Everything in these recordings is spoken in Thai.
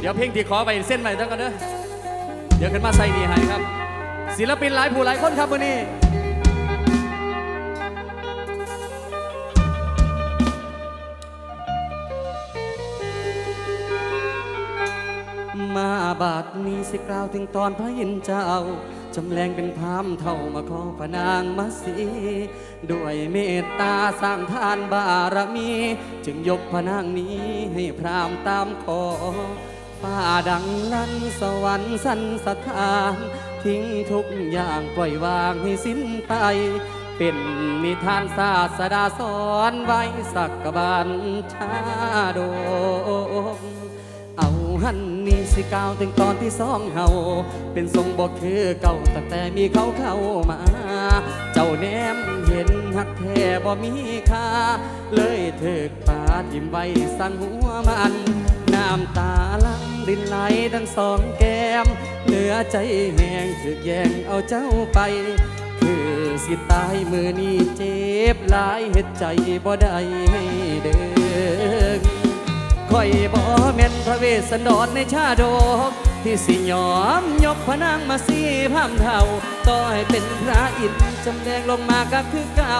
เดี๋ยวเพลงที่ขอไปเส้นใหม่ตั้งกันเด้อเดี๋ยวขึ้นมาใส่นี่ให้ครับ ศิลปินหลายผู้หลายคนครับวันนี้มาบาดนี้สิกล่าวถึงตอนพระยินเจ้า จำแรงเป็นพรามเท่ามาขอพระนางมาสีด้วยเมตตาสร้างทานบารมี จึงยกพระนางนี้ให้พรามตามขอ ฟ้าดังลั่นสวรรค์สันสถาน ทิ้งทุกอย่างปล่อยวางให้สิ้นไป เป็นนิทานศาสดาสอนไว้สักบาลชาดกเอาหันนี่สิกาวถึงตอนที่สองเฮาเป็นทรงบอกคือเก่าตั้งแต่มีเขาเข้ามา เจ้าแนมเห็นหักแท้บ่มีค่า เลยเถิกปาทิมไว้สั่งหัวมัน น้ำตาลังดินไหลทั้งสองแก้ม เหลือใจแห้งถึกแย่งเอาเจ้าไป คือสิตายมือนี้เจ็บหลายเฮ็ดใจบ่ได้ให้เดินคอยบ่แม่นพระเวสสันดรในชาดกที่สิยอมยกพระนางมาสีพามเท่าต่อให้เป็นพระอินท จำแดงลงมาก็คือเก่า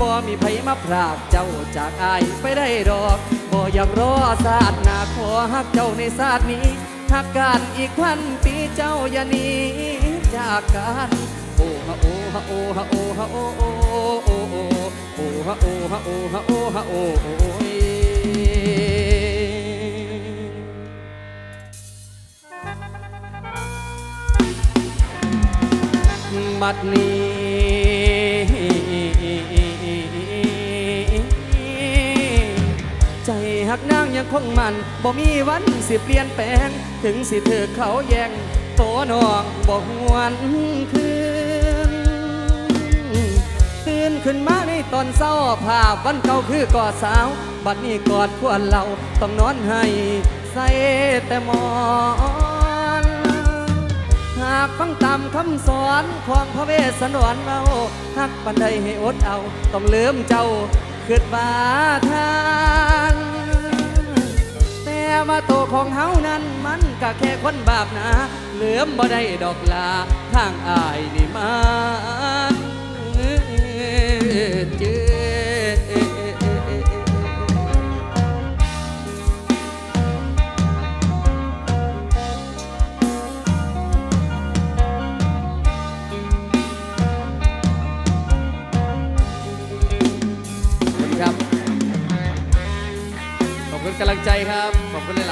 บ่มีไผมาพรากเจ้าจากอายไปได้ดอกบ่อยากรอศาสตร์หนาขอฮักเจ้าในศาสตร์นี้หักกันอีกพันปีเจ้าอย่าหนีจากกันโอ้ฮะโอ้ฮะโอ้ฮะโอ้ฮะโอ้โอ้โอ้โอ้โอ้ฮะโอ้ฮะโอ้ฮะโอ้ฮะโอ้โอ้บัดนี้ หักนางยังคงมันบ่มีวันสิเปลี่ยนแปลง ถึงสิเธอเขาแย่งโตน้องบ่หวนคืนตื่นขึ้นมาในตอนเศร้าภาพวันเก่าคือกอดสาว บัดนี้กอดควรเราต้องนอนให้ใส่แต่หมอนหากฟังตามคำสอนของพระเวสสันดรเราหักปันใดให้อดเอา ต้องเลืมเจ้าขึ้นบาทา ของเฮานั้นมันก็แค่คนบาปนะเหลือมบ่ได้ดอกลาทางอายนี่มันเจือกำลังใจครับ ขอบคุณห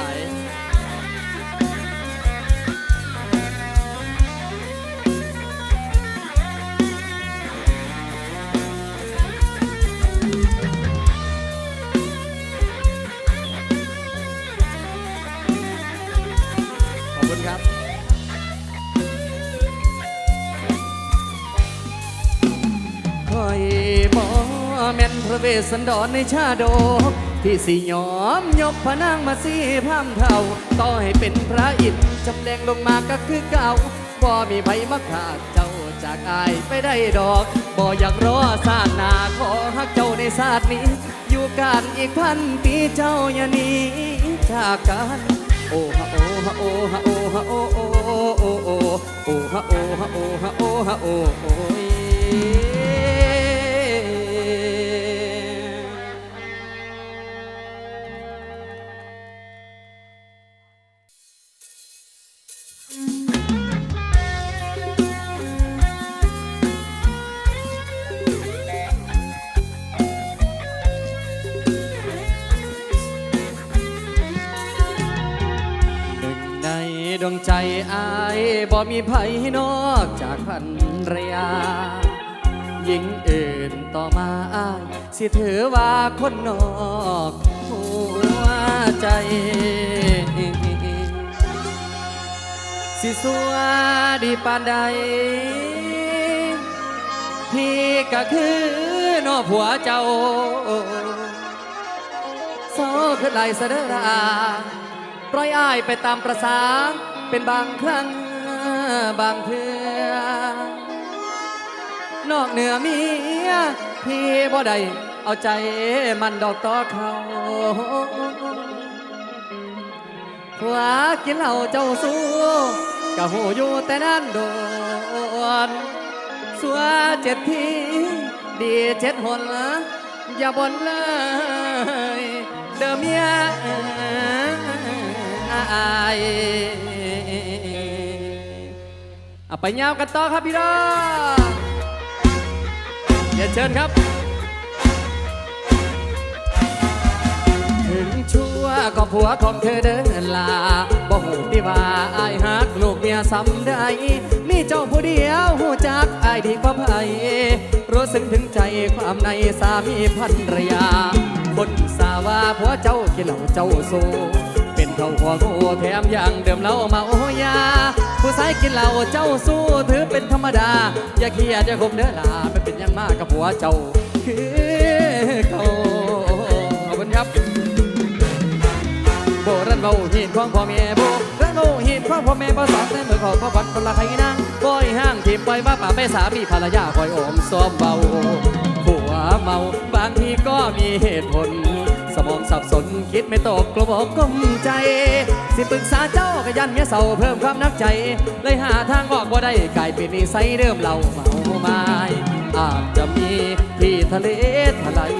ลาย สันดรในชาโด ที่สิยอมยกพระนางมาสีพามเท่า ต่อให้เป็นพระอินทร์จำแดงลงมาก็คือเก่าบ่มีไผมาขาดเจ้าจากอายไปได้ดอก บ่อยากรอชาติหนาขอฮักเจ้าในชาตินี้ อยู่กันอีกพันปีเจ้าอย่าหนีจากกันโอ้ฮะโอ้ฮะโอ้ฮะโอ้ฮะโอ้โอ้โอ้โอ้โอฮะโอ้ฮะโอ้ฮะโอ้ฮะโอโอ้ ใจอายบ่มีไผนอกจากพันรยาหญิงอื่นต่อมาอายสิถือว่าคนนอกหัวใจ สิสัวดีปานใด พี่ก็คือนอผัวเจ้าโซขึ้นไหลเสดอราปล่อยอ้ายไปตามประสา เป็นบางครั้งบางเทือนอกเหนือเมียพี่บ่ได้เอาใจมันดอกต่อเขาว่ากินเหล้าเจ้าสู้กะหูอยู่แต่นั้นโดนสัวเจ็ดทีดีเจ็ดหนละอย่าบ่นเลย เดิมเมียอาย เอาไปยาวกันต่อครับพี่น้องเรียนเชิญครับ ถึงชั่วก็ผัวของเธอเดินลาบ่หูที่ว่าอายหักลูกเมียซ้ำได้ มีเจ้าผู้เดียวหูจักอายดีกว่าไผรู้สึกถึงใจความในสามีภรรยา บนสาวาผัวเจ้ากินเหล้าเจ้าสู เป็นเท่าหัวโง่แถมยังเดิมเหล้ามาโอ้ยา ผู้ชายกินเหล้าเจ้าสู้ถือเป็นธรรมดา อย่าเครียดอย่าคมเด้อลาไม่เป็นยังมากกับผัวเจ้าคือเขาขอบคุณครับโบรันเบาหินของพ่อแม่โบรันเบาหินของพ่อแม่บ่สอนแต่เมื่อขอพระวันคนละใครนั่งบ่อยห้างทีมปล่อยว่าป่าไปสามีภรรยาคอยโอมซ้อมเบาผัวเมาบางทีก็มีเหตุผล องสับสนคิดไม่ตกกลัวบอกกลมใจ สิปรึกษาเจ้าก็ยันเมียเศร้าเพิ่มความนักใจ เลยหาทางออกบ่าได้กลายเป็นนิสัยเดิมเราเมาไม้อาจจะมีที่ทะเลทลาย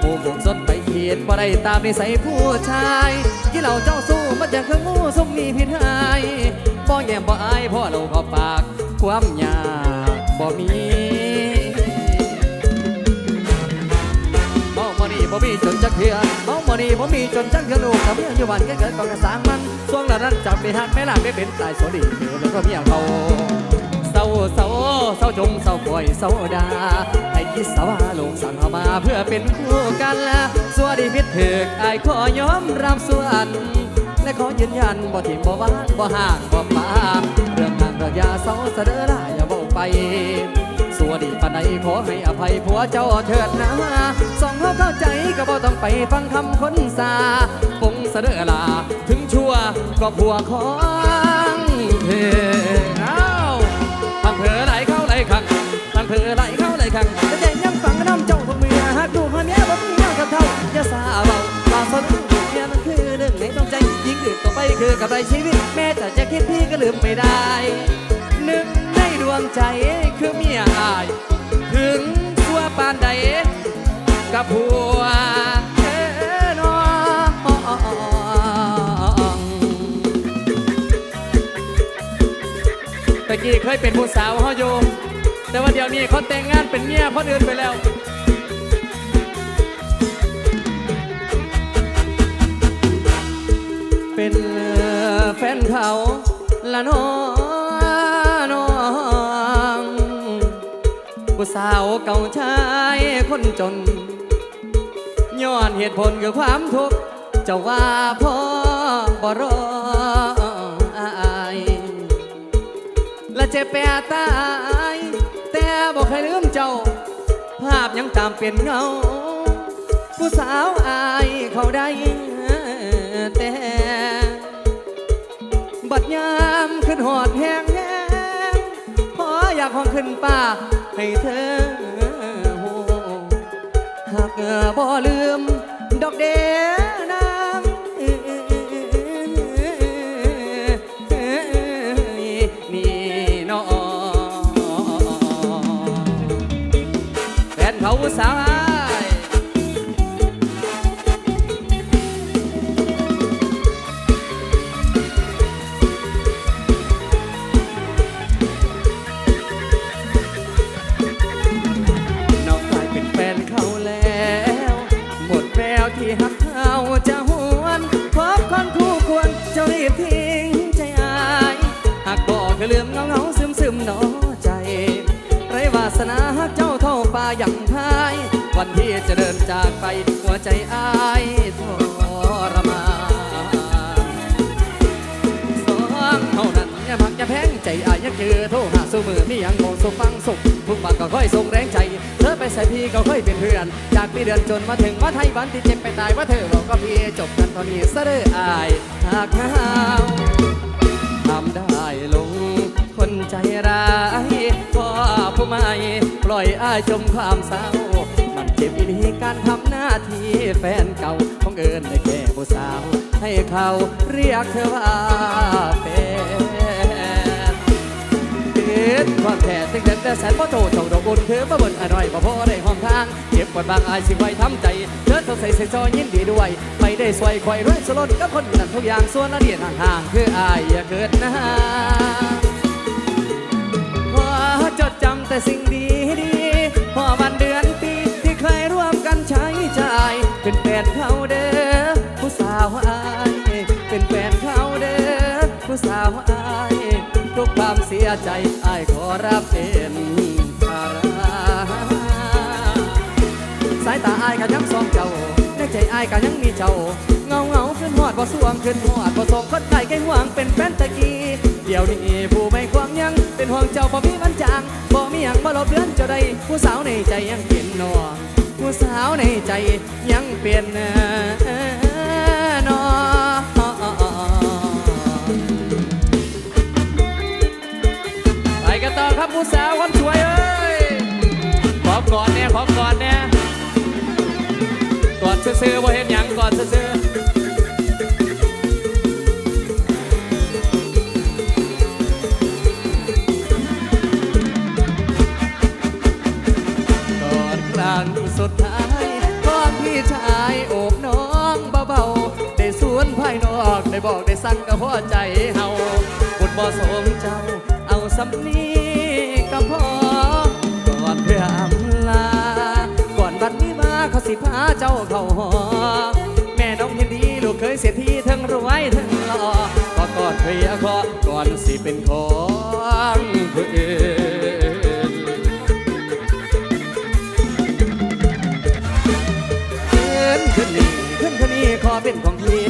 หมู่หมกสนไปเขียนบ่ได้ตามนิสัยผู้ชายที่เราเจ้าสู้มาจากเครื่องงูสมมีพิษหายบ่แยมบ่อายพ่อเราก็ปาก ความยากบ่มี บ่มีจนจักเทือเมาบ่นี่บ่มีจนจักเทือลูกกับเมียอยู่บ้านแก่เกิดก็กระสางมันช่วงนั้นจับไปหักแม่ล่ะไม่เป็นตายสดีเธอแล้วก็เมียเขาเศร้าเศร้าเศร้าจงเศร้าป่วยเศร้าดาให้คิดสวาลงสั่งเอามาเพื่อเป็นคู่กันละสวัสดีพิษถึกอายขอยอมรับส่วนและขอยืนยันบ่ทิมบ่ว่างบ่ห่างบ่ปาเรื่องทางเรื่องยาเศร้าเสดอได้อย่าบอกไป ดีปานใดขอให้อภัยผัวเจ้าเถิดนะสองเขาเข้าใจก็บ่ต้องไปฟังคำคนสาปงเสดอลา ถึงชั่วก็ผัวของเธออ้าทางเผลอไหลเข้าไหลขังทางเผลอไหลเข้าไหลขังแต่ใจยังฟังน้ำเจ้าทุกเมื่อหากดูกมาเมียบ่มีเงากับเท่าอย่าสาเบาว่าสนเมียมันคือเรื่องในต้องใจยิ่งอื่นต่อไปคือกับไรชีวิต แม้แต่จะคิดพี่ก็ลืมไม่ได้หนึ่ง ดวงใจคือเมียอาย ถึงชั่วปานใดกับผัวเธอน้องตะกี้เคยเป็นผู้สาวเขาอยู่แต่ว่าเดี๋ยวนี้เขาแต่งงานเป็นเมียคนอื่นไปแล้วเป็นแฟนเขาละน้อ สาวเก่าชายคนจนย้อนเหตุผลคือความทุกข์จ้าว่าพ่อบ่รออายและเจ็บแปรตาย แต่บอกให้ลืมเจ้า ภาพยังตามเป็นเงา ผู้สาวอายเขาได้แต่ บัดยามขึ้นหอดแหงแหงพออยากห้องขึ้นป่า ให้เธอหูหากบ่ลืมดอกเดนางนี่น้องแฟนเขาสาว จากไปหัวใจอายทรมานสองเท่านั้นอย่าพักอย่าแพงใจอายยังคือโทรหาสู้มือมียังคงสุฟังสุขทุกบาทก็ค่อยส่งแรงใจ เธอไปใส่พี่ก็ค่อยเป็นเพื่อน จากปีเดือนจนมาถึงว่าไทยวันที่เจ็บไปตายว่าเธอบอกก็พี่จบกันตอนนี้เสด้ออายหากหาวทำได้ลงคนใจร้ายพอผู้ไม่ปล่อยอายจมความเศร้า จ็บอีหลีการทำหน้าที่แฟนเก่าของเอิญได้แก่ผู้สาว ให้เขาเรียกเธอว่าแฟนเด็ดความแท้ตึงเด็ดแต่แสนพ่อโตเจ้าดอกบุญคือมาบนอร่อยบ่พอได้ห้องทาง เจ็บปวดบางอายสิไว้ทำใจเธอต้องใส่ใส่ซอยินดีด้วยไม่ได้สวยคอยรวยสลดกับคนนั้นทุกอย่างส่วนละเอียดห่างๆคืออายอย่าเกิดนะขอจดจำแต่สิ่งดี ความเสียใจอายขอรับเป็นภาระสายตาอายก็ยังสองเจ้าในใจอายก็ยังมีเจ้า เงาเงาขึ้นหอดบ่สวงขึ้นหอดบ่ส่งคนไก่แก่หวงเป็นแฟนตะกี้เดี๋ยวนี้ผู้ไม่ควงยังเป็นห่วงเจ้าบ่มีวันจางบ่มีหยังบ่ลบเลือนเจ้าใดผู้สาวในใจยังเป็นนวผู้สาวในใจยังเป็นเอ่อน ครับผู้สาวคนสวยเอ้ย ขอกอนเนี่ยขอกอนเนี่ยกอดซื่อๆว่าเห็นหยังกอดซื่อๆกอนครั้งสุดท้ายก่อนพี่ชายโอบน้องเบาๆได้สวนภายนอกได้บอกได้สั่งกับพ่อใจเฮาบุญบ่สมเจ้าเอาสำนี สิพาเจ้าเข้าหอ แม่น้องเห็นดีลูกเคยเสียทีทั้งรวยทั้งหล่อก็กอนเคลียร์คอก่อนสิเป็นของผู้อื่นขึ้นขึ้นนี่ขึ้นคนนี่ขอเป็นของพี่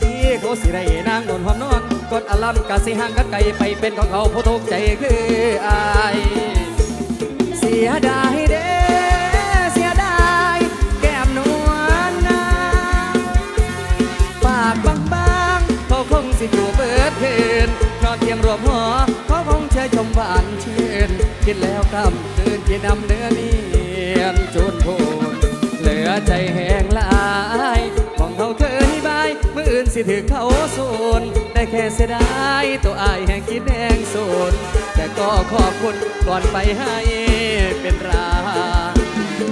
พี่เขาสิได้นางนอนหอมนอนกดอลัมกะสิห่างกันไกลไปเป็นของเขาผู้ทุกใจคืออายเสียดายเด้ินแล้วกำคืนกินน้ำเนื้อเนียนจนพูนเหลือใจแห้งหลายของเขาเคยบายมืออื่นสิถือเขาสูนได้แค่เสียดายตัวอายแห่งคิดแห้งสูนแต่ก็ขอบคุณก่อนไปให้เป็นรา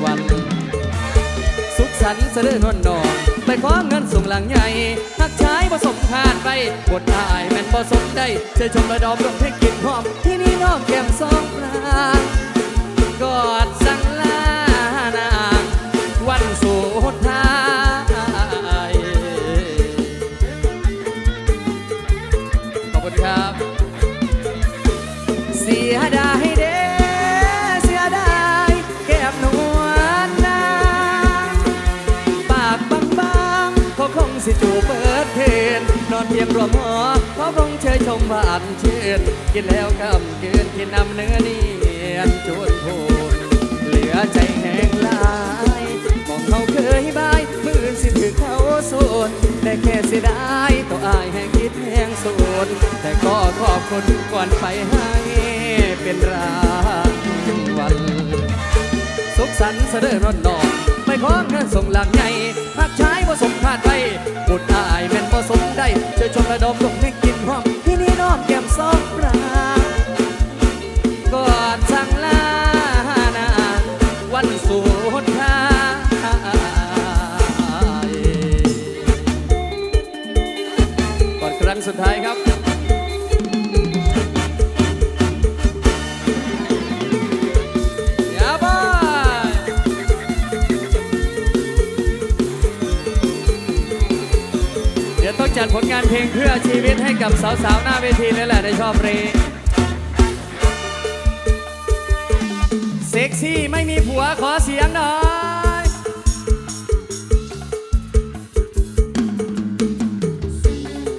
วัลสุขสันต์เสด็จนวลนอง ไปขอเงินส่งหลังใหญ่หักชายผสมคาดไปบทอายแม่นผสมได้เชิญชมระดอมดมให้กลินหอมที่นี่น้องแก้มสองปลางกอดสั่งลา เพียงรวมหอเขาคงเชยชมหวานชื่นกินแล้วกำกืนกินนำเนื้อเนียนจวนพูนเหลือใจแห้งลายมองเขาเคยบาย มือสิถือเขาสูนได้แค่เสียดายตัวอายแห่งคิดแห้งสูนแต่ก็ขอบคุณก่อนไปให้เป็นรางวัลสุขสันต์เสด็จร้อนนองไม่ขอเงินส่งหลังใหญ่หากชายผสมคาดไปบุตรอา ยแม่นผสมได้ช่วยชมระดมลงให้กิน จัดผลงานเพลงเพื่อชีวิตให้กับสาวๆ หน้าเวทีนี่แหละในชอบเพลงเซ็กซี่ไม่มีผัวขอเสียงหน่อย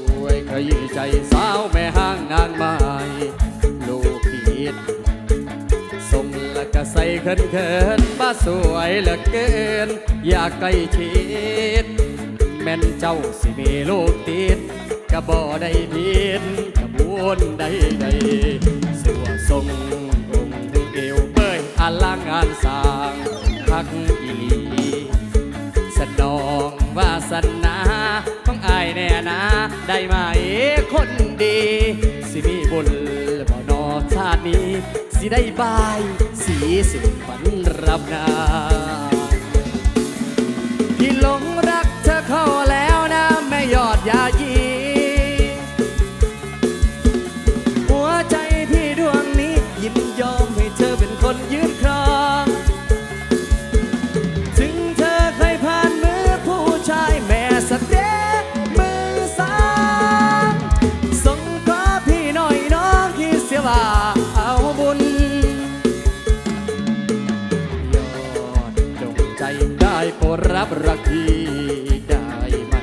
สวยขยี้ใจสาวแม่ห้างนางไม้ลูกผิดสมละก็ใส่เขินเขินบ้าสวยเหลือเกิน อยากใกล้ชิด ม่นเจ้าสิมีลูกติดกะบ่ได้ผิดกระบวนใดใดสัวทรงองค์เอวเบยอลังงานสร้างพักอีหลีสนองวาสนาของอายแน่นะ ได้ไหมคนดี สิมีบุญบ่นอชาตินี้ สิได้บาย สีสุดฝันรับนาที่หลงรักเธอเข้า รดรักพี่ได้ไหม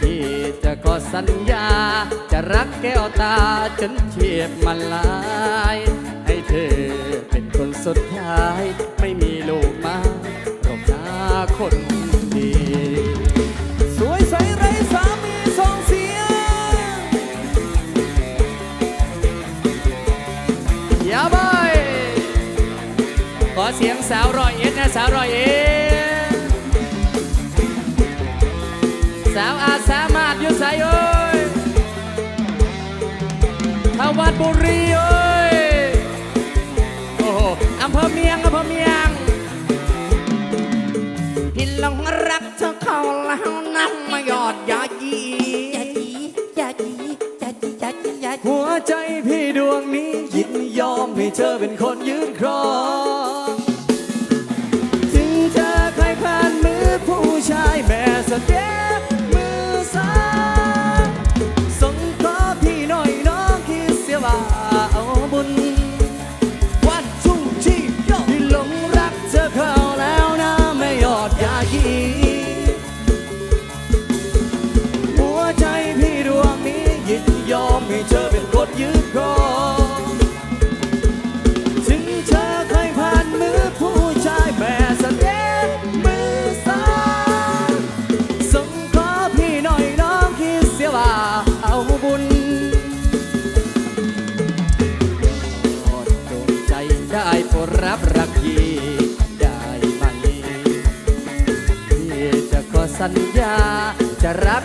พี่จะขอสัญญา จะรักแก้วตาจนเทียบมันลาย ให้เธอเป็นคนสุดท้าย ไม่มีลูกมารบหน้าคนดีสวยใสไรสามีสองเสียงอย่าบอยขอเสียงสาวรอยเอ็ดนะสาวรอยเอ็ด สาวอาสามารถอยู่ใส่เอ้ยทวัดบุรีเอ้ยโอ้โหอำเภอเมียงอำเภอเมียงพี่หลงรักเธอเข้าแล้วน้ำมายอดยายียาจียาจียาจียาจียาจีหัวใจพี่ดวงนี้ยินยอมให้เธอเป็นคนยืนครองถึงเธอเคยผ่านมือผู้ชายแม่สเตย์มื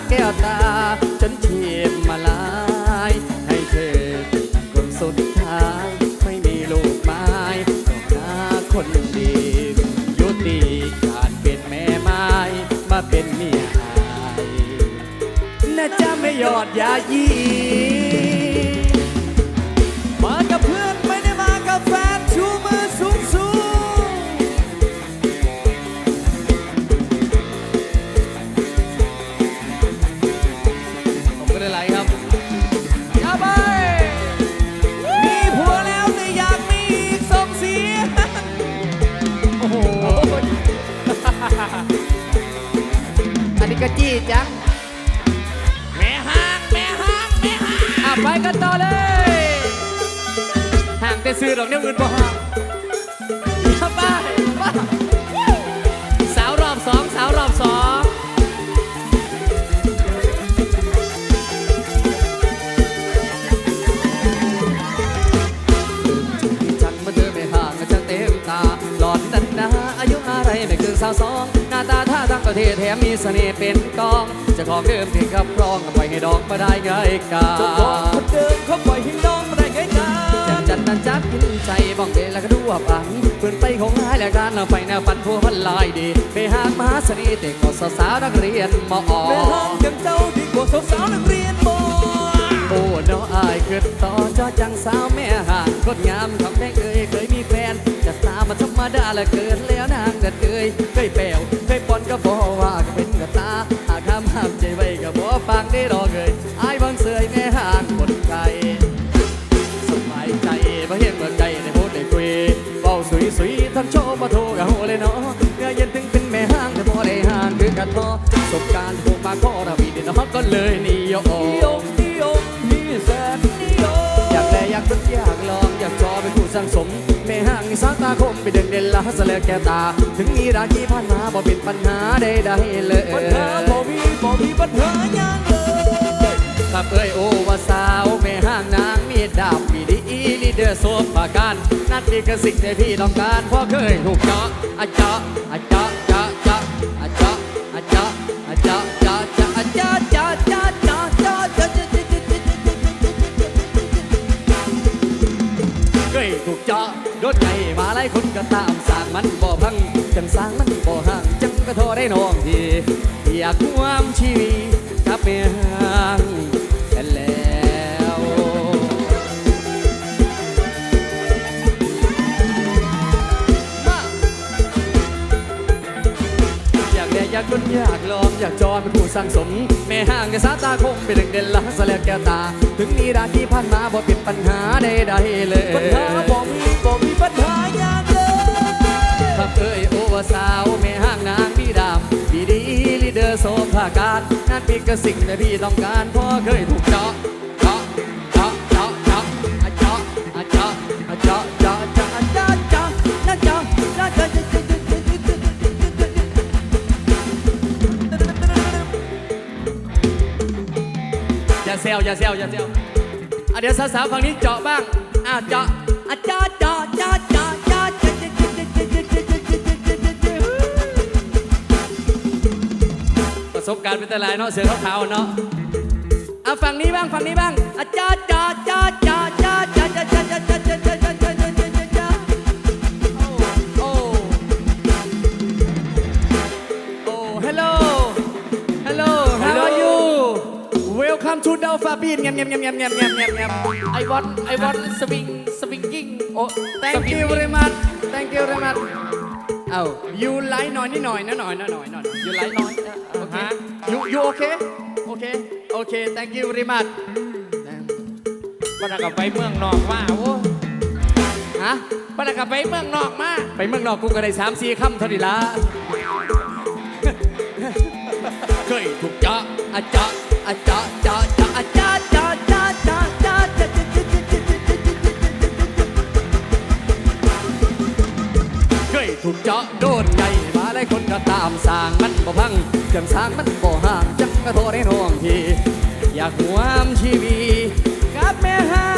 แก้วตา ฉันเทียมมาลาย ให้เธอเป็นคนสุดท้าย ไม่มีลูกไม้ดอกหน้าคนดียุติการเป็นแม่ไม้มาเป็นเมียอายน่าจะไม่หยอดยายี ซื้อดอกเนี่ยอื่นบ่ห่างอย่าไปบ้าสาวรอบสองสาวรอบสองจังมาเธอไม่ห่างกันจะเต็มตาหลอนดันนาอายุอะไรไม่เกินสาวสองหน้าตาท่าทางก็เทแถมมีเสน่ห์เป็นกองจะขอเดิมที่ขับครองก็ปล่อยให้ดอกมาได้ไงกาเจ้าของคนเดิมเขาปล่อยให้น้องมาได้ไงกั จันนจันนันจักกินใจบ้องเดแล้วก็ดูว่าปังเพื่อนไปของหายแล้วการเราไปแนวปันพัวพันลายดีไปหามหาเสน่ห์เด็กก็สาวนักเรียนมอแม่ห้างอย่างเจ้าดีกว่าสาวนักเรียนมอโอ้น้ออายเกิดต่อจอจังสาวแม่ห่างคนงามคำแดงเอ่ยเคยมีแฟนจะตามมาธรรมดาละเกินแล้วนางเกิดเอ่ยเคยแปวเคยปอนก็บอกว่าก็เป็นกระตาหากคำห้ามใจไว้ก็บอกฟังได้รอเกยองเสย สบการณ์ผูกมาข้อระบีเดนฮอกก็เลยนิยมนิยมนิยมพี่แสนนิยมอยากแลอยากทดอยากลองอยากจอเป็นผู้สังสมแม่ห้างสายตาคมไปเด่นเด่นละเสลแกตา ถึงมีราคีผ่านมาบ่เป็นปัญหาใดๆเลยปัญหาบ่มีบ่มีปัญหาหยังเลยครับเอ้ยโอว่าสาวแม่ห้างนางมีดาบมีดีอีลีเดอร์โซฟาการนั่นนี่คือสิ่งที่พี่ต้องการพราะเคยถูกเจาะอะเจาะอะเจาะ หลายคนก็ตามสร้างมันบ่พัง จังสร้างมันบ่ห่าง จังก็ทรได้น้องทีอยากร่วมชีวิตกับแม่ห่างกันแล้วมาอยากแดกอยากดนอยากลองอยากจอนเป็นผู้สร้างสม แม่ห่างกับสาตาคงเป็นหนึ่งเด่นละสแลกแก้วตา ถึงนี้ดาที่ผ่านมาบ่เป็นปัญหาใดๆเลยปัญหาบอกมีบอกมี ปัญหายางเลยครับเอ้ยโอวสาวแม่ห้างนางพี่ดำพี่ดีลีเดอร์โซภาการงานปีกสิ่งที่พี่ต้องการพราะเคยถูกเจาะเจาะเจาะเจาะเจาะเจาะเจาะเจาะเจาะเจาะเจาะเจาะเจาะเจาะเจาะเจาะอย่าเซลอย่าเซลอย่าเซลเดี๋ยวสาวๆฝั่งนี้เจาะบ้างอะเจาะ อะเจาะเจาะเจาะเจาะเจาะเจาะเจาะเจาะเจาะเจาะเจาจาะเจาจาะเจาประสบการณ์เป็นแต่ลายเนาะเสือขาวๆเนาะอะฝั่งนี้บ้างฝั่งนี้บ้างอะเจาจาจาจาจาจาจาจาจาจาจาจาจาจาจาจาจาจาโอ้โอ้ hello hello how are you welcome to Delphi Bean ยำยำยำยำยำยำยำยำ I want I want swing swinging โอ้ Thank you very much Thank you very much เอ้า you ไลค์หน่อยนิดหน่อยนะหน่อยนะหน่อยหน่อย you ไลค์หน่อยโอเค you you okay okay okay thank you very much ปนกับไปเมืองนอกมาโอ้ฮะปนกับไปเมืองนอกมาไปเมืองนอกกูก็ได้สามสี่คำเท่านี้ละเคยถูกเจาะอะเจาะอะเจาะเจาะเจาะามสางมันบ่พังเครื่องสางมันบ่ห่างจังกระโทรในห้องพี่อยากหวามชีวีกับแม่ห้า